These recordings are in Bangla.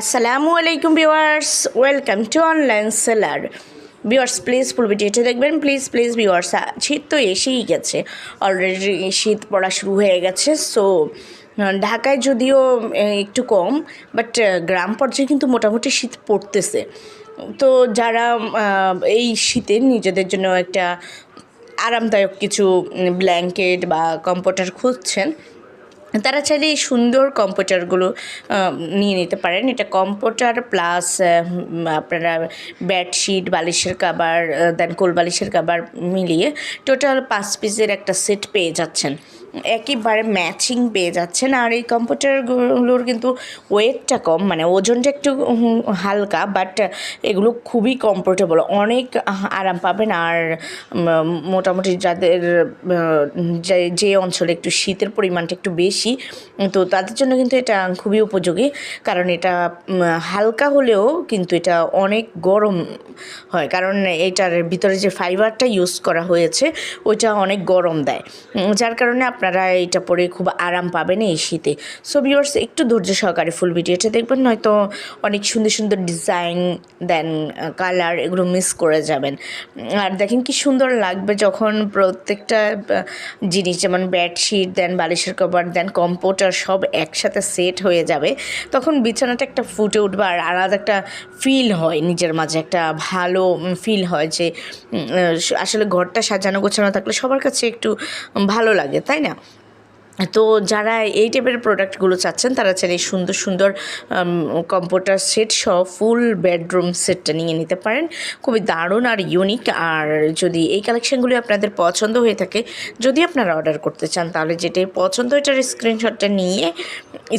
আসসালামু আলাইকুম viewers welcome to online seller viewers please full ভিডিওটা দেখবেন। প্লিজ প্লিজ ভিউয়ার্স শীত তো, এসেই গেছে। অলরেডি শীত পড়া শুরু হয়ে গেছে সো ঢাকায় যদিও একটু কম বাট গ্রাম পর্যায়ে কিন্তু মোটামুটি শীত পড়তেছে। তো যারা এই শীতে নিজেদের জন্য একটা আরামদায়ক কিছু ব্ল্যাঙ্কেট বা কম্পিউটার খুঁজছেন তারা চাইলে এই সুন্দর কম্পিউটারগুলো নিয়ে নিতে পারেন। এটা কম্পিউটার প্লাস আপনারা বেডশিট, বালিশের কাবার দেন কোল বালিশের কাবার মিলিয়ে টোটাল পাঁচ পিসের একটা সেট পেয়ে যাচ্ছেন। একেবারে ম্যাচিং পেয়ে যাচ্ছেন। আর এই কম্পিউটারগুলোর কিন্তু ওয়েটটা কম মানে ওজনটা একটু হালকা, বাট এগুলো খুবই কমফোর্টেবল। অনেক আরাম পাবেন। আর মোটামুটি যাদের যে- যে অঞ্চলে একটু শীতের পরিমাণটা একটু বেশি তো তাদের জন্য কিন্তু এটা খুবই উপযোগী, কারণ এটা হালকা হলেও কিন্তু এটা অনেক গরম হয়। কারণ এটার ভিতরে যে ফাইবারটা ইউজ করা হয়েছে, ওইটা অনেক গরম দেয়। যার কারণে আপনারা এটা পরে খুব আরাম পাবেন এই শীতে। সো ভিউয়ার্স একটু ধৈর্য সহকারে ফুল ভিডিওটা দেখবেন, নয়তো অনেক সুন্দর সুন্দর ডিজাইন দেন কালার এগুলো মিস করে যাবেন। আর দেখেন কি সুন্দর লাগবে যখন প্রত্যেকটা জিনিস, যেমন বেডশিট দেন বালিশের কভার দেন কম্পিউটার সব একসাথে সেট হয়ে যাবে। তখন বিছানাটা একটা ফুটে উঠবে আর আলাদা একটা ফিল হয় নিজের মাঝে, একটা ভালো ফিল হয় যে আসলে ঘরটা সাজানো গোছানো থাকলে সবার কাছে একটু ভালো লাগে, তাই না? তো যারা এই টাইপের প্রোডাক্টগুলো চাচ্ছেন, তারা চাইলে এই সুন্দর সুন্দর কম্পিউটার সেট সহ ফুল বেডরুম সেটটা নিয়ে নিতে পারেন। খুবই দারুণ আর ইউনিক আর যদি এই কালেকশানগুলি আপনাদের পছন্দ হয়ে থাকে, যদি আপনারা অর্ডার করতে চান, তাহলে যেটাই পছন্দ এটার স্ক্রিনশটটা নিয়ে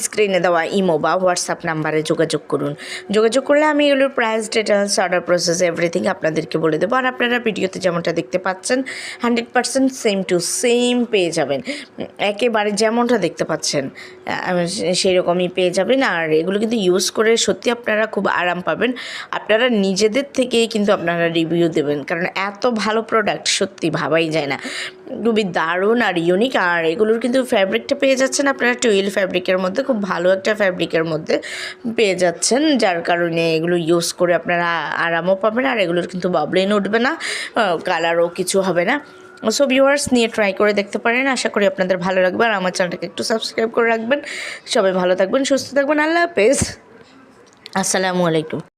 স্ক্রিনে দেওয়া ইমো বা হোয়াটসঅ্যাপ নাম্বারে যোগাযোগ করুন। যোগাযোগ করলে আমি এগুলোর price details order process everything আপনাদেরকে বলে দেবো। আর আপনারা ভিডিওতে যেমনটা দেখতে পাচ্ছেন hundred percent same to same পেয়ে যাবেন। একেবারে যেমনটা দেখতে পাচ্ছেন সেই রকমই পেয়ে যাবেন। আর এগুলো কিন্তু ইউজ করে সত্যি আপনারা খুব আরাম পাবেন। আপনারা নিজেদের থেকেই কিন্তু আপনারা রিভিউ দেবেন। কারণ এত ভালো প্রোডাক্ট সত্যি ভাবাই যায় না। খুবই দারুণ আর ইউনিক আর এগুলোর কিন্তু ফ্যাব্রিকটা পেয়ে যাচ্ছেন আপনারা টুয়েল ফ্যাব্রিকের মধ্যে। খুব ভালো একটা ফ্যাব্রিকের মধ্যে পেয়ে যাচ্ছেন। যার কারণে এগুলো ইউজ করে আপনারা আরামও পাবেন। আর এগুলোর কিন্তু বাবলেন উঠবে না কালারও কিছু হবে না। সো ভিউয়ার্স নিয়ে ট্রাই করে দেখতে পারেন। আশা করি আপনাদের ভালো লাগবে। আর আমার চ্যানেলটাকে একটু সাবস্ক্রাইব করে রাখবেন। সবাই ভালো থাকবেন, সুস্থ থাকবেন। আল্লাহ হাফেজ। আসসালামু আলাইকুম।